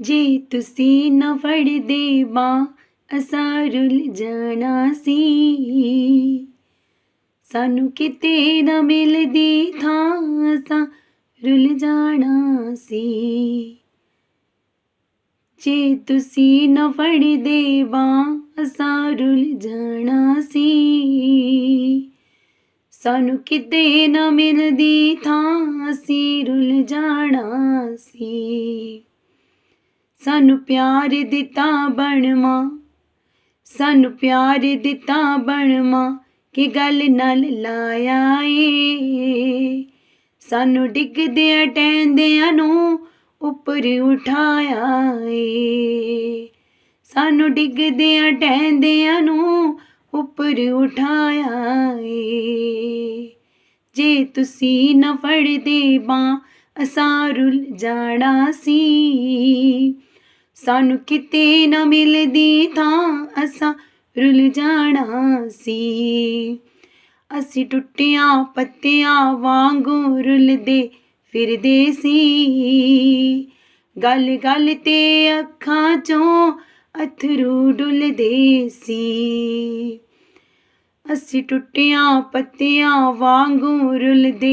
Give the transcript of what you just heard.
ਜੇ ਤੁਸੀਂ ਨਾ ਫੜਦੇ ਬਾਂਹ ਅਸਾਂ ਰੁੱਲ ਜਾਣਾ ਸੀ। ਸਾਨੂੰ ਕਿਤੇ ਨਾ ਮਿਲਦੀ ਥਾਂ ਅਸਾਂ ਰੁੱਲ ਜਾਣਾ ਸੀ। ਜੇ ਤੁਸੀਂ ਨਾ ਫੜਦੇ ਬਾਂਹ ਅਸਾਂ ਰੁੱਲ ਜਾਣਾ ਸੀ। ਸਾਨੂੰ ਕਿਤੇ ਨਾ ਮਿਲਦੀ ਥਾਂ ਅਸੀਂ ਰੁੱਲ ਜਾਣਾ ਸਾਨੂੰ ਪਿਆਰ ਦਿੱਤਾ ਬਣਮਾ ਸਾਨੂੰ ਪਿਆਰ ਦਿੱਤਾ ਬਣਮਾ ਕਿ ਗੱਲ ਨਾਲ ਲਾਇਆ ਏ ਸਾਨੂੰ ਡਿੱਗਦਿਆਂ ਟੈਂਦਿਆਂ ਨੂੰ ਉੱਪਰ ਉਠਾਇਆ ਏ ਸਾਨੂੰ ਡਿੱਗਦਿਆਂ ਟੈਂਦਿਆਂ ਨੂੰ ਉੱਪਰ ਉਠਾਇਆ ਏ ਜੇ ਤੁਸੀਂ ਨਾ ਫੜਦੇ ਬਾਂ ਅਸਾਂ ਰੁੱਲ ਜਾਣਾ ਸੀ। ਸਾਨੂੰ ਕਿਤੇ ਨਾ ਮਿਲਦੀ ਥਾਂ, ਅਸਾਂ ਰੁੱਲ ਜਾਣਾ ਸੀ। ਅਸੀਂ ਟੁੱਟਿਆਂ ਪੱਤਿਆਂ ਵਾਂਗੂ ਰੁੱਲਦੇ ਫਿਰਦੇ ਸੀ। ਗੱਲ ਗੱਲ ਤੇ ਅੱਖਾਂ ਚੋਂ ਅਥਰੂ ਡੁੱਲਦੇ ਸੀ। ਅਸੀਂ ਟੁੱਟਿਆਂ ਪੱਤਿਆਂ ਵਾਂਗੂ ਰੁੱਲਦੇ